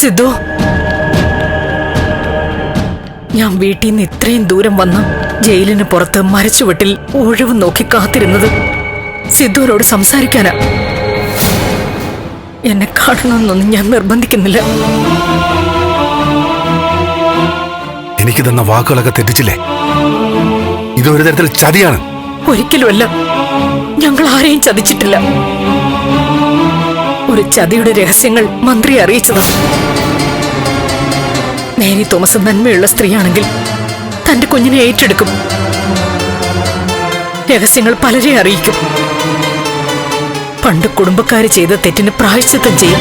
സിദ്ധു. ഞാൻ വീട്ടിൽ നിന്ന് ഇത്രയും ദൂരം വന്ന് ജയിലിന് പുറത്ത് മരച്ചുവട്ടിൽ ഒഴിവ് നോക്കി കാത്തിരുന്നത് സിദ്ധുവിനോട് സംസാരിക്കാനാ. എന്നെ കാണണമെന്നൊന്നും ഞാൻ നിർബന്ധിക്കുന്നില്ല. എനിക്ക് തന്ന വാക്കുകളൊക്കെ തെറ്റിച്ചില്ലേ? ഇതൊരു തരത്തിൽ ചതിയാണ്. ഒരിക്കലുമല്ല. ഞങ്ങൾ ആരെയും ചതിച്ചിട്ടില്ല. ഒരു ചതിയുടെ രഹസ്യങ്ങൾ മന്ത്രി അറിയിച്ചതാ. മേരി തോമസ് നന്മയുള്ള സ്ത്രീയാണെങ്കിൽ തന്റെ കുഞ്ഞിനെ ഏറ്റെടുക്കും. രഹസ്യങ്ങൾ പലരെ അറിയിക്കും. പണ്ട് കുടുംബക്കാര് ചെയ്ത തെറ്റിന് പ്രായശ്ചിത്തം ചെയ്യും.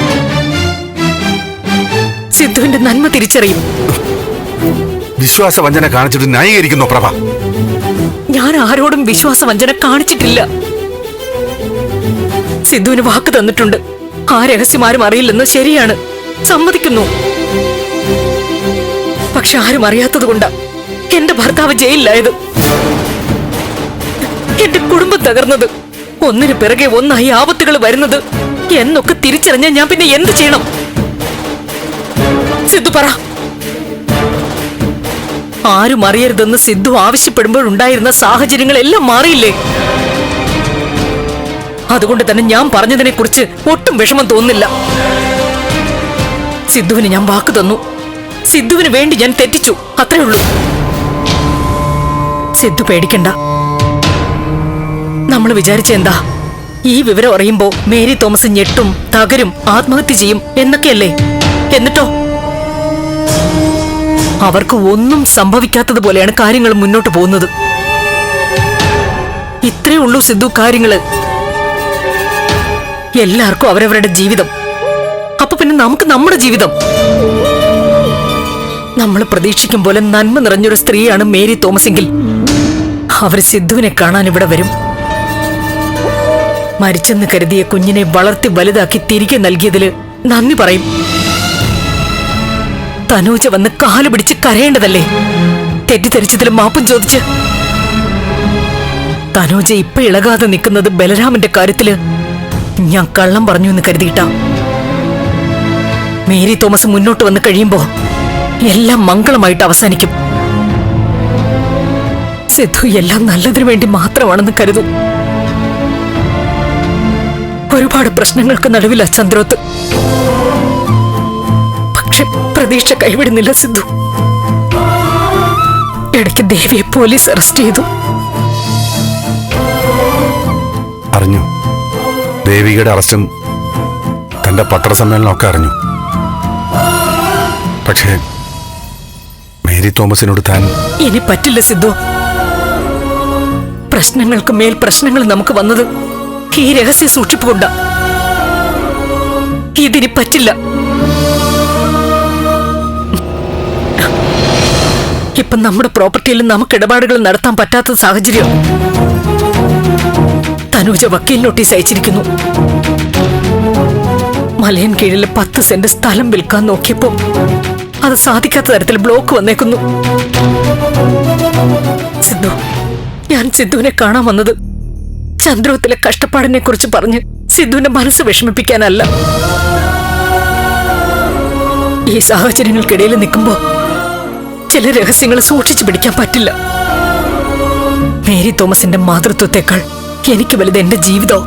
സിദ്ധുവിന്റെ നന്മ തിരിച്ചറിയും. വിശ്വാസവഞ്ചന കാണിച്ചിട്ട് ന്യായീകരിക്കുന്നു പ്രഭ? ഞാൻ ആരോടും വിശ്വാസവഞ്ചന കാണിച്ചിട്ടില്ല. സിദ്ധുവിന് വാക്ക് തന്നിട്ടുണ്ട്. ആ രഹസ്യം ആരും അറിയില്ലെന്ന് ശരിയാണ്. സമ്മതിക്കുന്നു. പക്ഷെ ആരും അറിയാത്തത് കൊണ്ടാ എന്റെ ഭർത്താവ് ജയിലിലായത്. എന്റെ കുടുംബം തകർന്നത്. ഒന്നിനു പിറകെ ഒന്നായി ആപത്തുകൾ വരുന്നത്. എന്നൊക്കെ തിരിച്ചറിഞ്ഞ ഞാൻ പിന്നെ എന്ത് ചെയ്യണം? സിദ്ധു പറ. ആരും അറിയരുതെന്ന് സിദ്ധു ആവശ്യപ്പെടുമ്പോഴുണ്ടായിരുന്ന സാഹചര്യങ്ങളെല്ലാം മാറിയില്ലേ? അതുകൊണ്ട് തന്നെ ഞാൻ പറഞ്ഞതിനെ കുറിച്ച് ഒട്ടും വിഷമം തോന്നില്ല സിദ്ധുവിന് ഞാൻ വാക്ക് തന്നു. സിദ്ധുവിന് വേണ്ടി ഞാൻ തെറ്റിച്ചു. അത്രേ ഉള്ളൂ. സിദ്ധു പേടിക്കണ്ട. നമ്മൾ വിചാരിച്ച എന്താ? ഈ വിവരം അറിയുമ്പോ മേരി തോമസ് ഞെട്ടും തകരും ആത്മഹത്യ ചെയ്യും എന്നൊക്കെയല്ലേ? എന്നിട്ടോ? അവർക്ക് ഒന്നും സംഭവിക്കാത്തതുപോലെയാണ് കാര്യങ്ങൾ മുന്നോട്ട് പോകുന്നത്. ഇത്രേ ഉള്ളൂ സിദ്ധു കാര്യങ്ങൾ. എല്ലാവർക്കും അവരവരുടെ ജീവിതം. അപ്പൊ പിന്നെ നമുക്ക് നമ്മുടെ ജീവിതം. നമ്മൾ പ്രതീക്ഷിക്കും പോലെ നന്മ നിറഞ്ഞൊരു സ്ത്രീയാണ് മേരി തോമസെങ്കിൽ അവർ സിദ്ധുവിനെ കാണാൻ ഇവിടെ വരും. മരിച്ചെന്ന് കരുതിയ കുഞ്ഞിനെ വളർത്തി വലുതാക്കി തിരികെ നൽകിയതിൽ നന്ദി പറയും. തനൂജ വന്ന് കാൽ പിടിച്ച് കരയേണ്ടതല്ലേ? തെറ്റിദ്ധരിച്ചതിൽ മാപ്പും ചോദിച്ച്. തനൂജ ഇപ്പൊ ഇളകാതെ നിൽക്കുന്നത് ബലരാമന്റെ കാര്യത്തിൽ ഞാൻ കള്ളം പറഞ്ഞു എന്ന് കരുതിയിട്ടാ. മേരി തോമസ് മുന്നോട്ട് വന്ന് കഴിയുമ്പോ എല്ലാം മംഗളമായിട്ട് അവസാനിക്കും. സിദ്ധു എല്ലാം നല്ലതിനു വേണ്ടി മാത്രമാണെന്ന് കരുതും. ഒരുപാട് പ്രശ്നങ്ങൾക്ക് നടുവില ചന്ദ്രോത്ത്. പക്ഷെ പ്രതീക്ഷ കൈവിടുന്നില്ല സിദ്ധു. ഇടയ്ക്ക് ദേവിയെ പോലീസ് അറസ്റ്റ് ചെയ്തു. അറിഞ്ഞു? ദേവികയുടെ അറസ്റ്റും തന്റെ പത്രസമ്മേളനമൊക്കെ അറിഞ്ഞു. പക്ഷേ മേരി തോമസിനോട് താൻ ഇനി പറ്റില്ല സിദ്ധു. പ്രശ്നങ്ങൾക്ക് മേൽ പ്രശ്നങ്ങൾ നമുക്ക് വന്നത് ഈ രഹസ്യ സൂക്ഷിപ്പ് കൊണ്ട ഇതിനി പറ്റില്ല. ഇപ്പൊ നമ്മുടെ പ്രോപ്പർട്ടിയിൽ നമുക്ക് ഇടപാടുകൾ നടത്താൻ പറ്റാത്ത സാഹചര്യം. തനൂജ വക്കീൽ നോട്ടീസ് അയച്ചിരിക്കുന്നു. മലയൻ കീഴിൽ പത്ത് സെന്റ് സ്ഥലം വിൽക്കാൻ നോക്കിയപ്പോ അത് സാധിക്കാത്ത തരത്തിൽ ബ്ലോക്ക് വന്നേക്കുന്നു. സിദ്ധു ഞാൻ സിദ്ധുവിനെ കാണാൻ വന്നത് ചന്ദ്രവത്തിലെ കഷ്ടപ്പാടിനെ കുറിച്ച് പറഞ്ഞ് സിദ്ധുവിന്റെ മനസ്സ് വിഷമിപ്പിക്കാനല്ല. ഈ സാഹചര്യങ്ങൾക്കിടയിൽ നിൽക്കുമ്പോ ചില രഹസ്യങ്ങൾ സൂക്ഷിച്ചു പിടിക്കാൻ പറ്റില്ല. മേരി തോമസിന്റെ മാതൃത്വത്തെക്കാൾ എനിക്ക് വലുത് എന്റെ ജീവിതോ?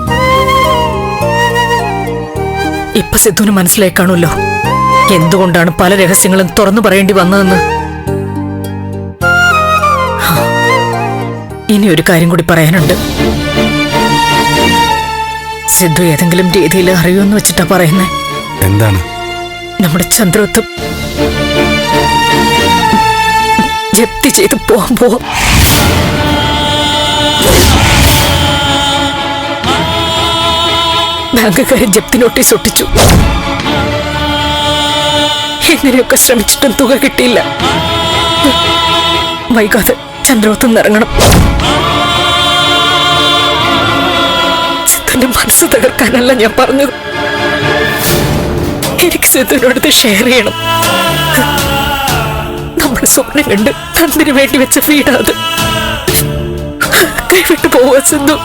ഇപ്പൊ സിദ്ധുവിന് മനസ്സിലായി കാണുമല്ലോ എന്തുകൊണ്ടാണ് പല രഹസ്യങ്ങളും തുറന്നു പറയേണ്ടി വന്നതെന്ന്? ഇനി ഒരു കാര്യം കൂടി പറയാനുണ്ട്. സിദ്ധു ഏതെങ്കിലും രീതിയിൽ അറിയുമെന്ന് വെച്ചിട്ടാ പറയുന്നത് എന്താണ്? നമ്മുടെ ചന്ദ്രത്വം ജപ്തി ചെയ്ത് പോവാൻ പോവാം. ബാങ്കുകാരൻ ജപ്തി നോട്ടീസ് ഒട്ടിച്ചു. എങ്ങനെയൊക്കെ ശ്രമിച്ചിട്ടും തുക കിട്ടിയില്ല. വൈകാതെ ചന്ദ്രോത്ത് ഇറങ്ങണം. സിദ്ധുന്റെ മനസ്സ് തകർക്കാനല്ല ഞാൻ പറഞ്ഞത്. എനിക്ക് സിദ്ധുവിനോട് ഷെയർ ചെയ്യണം. നമ്മുടെ സ്വപ്നം കണ്ട് ചന്ദ്രന് വേണ്ടി വെച്ച വീടാത് കൈവിട്ട് പോവാ സിദ്ധു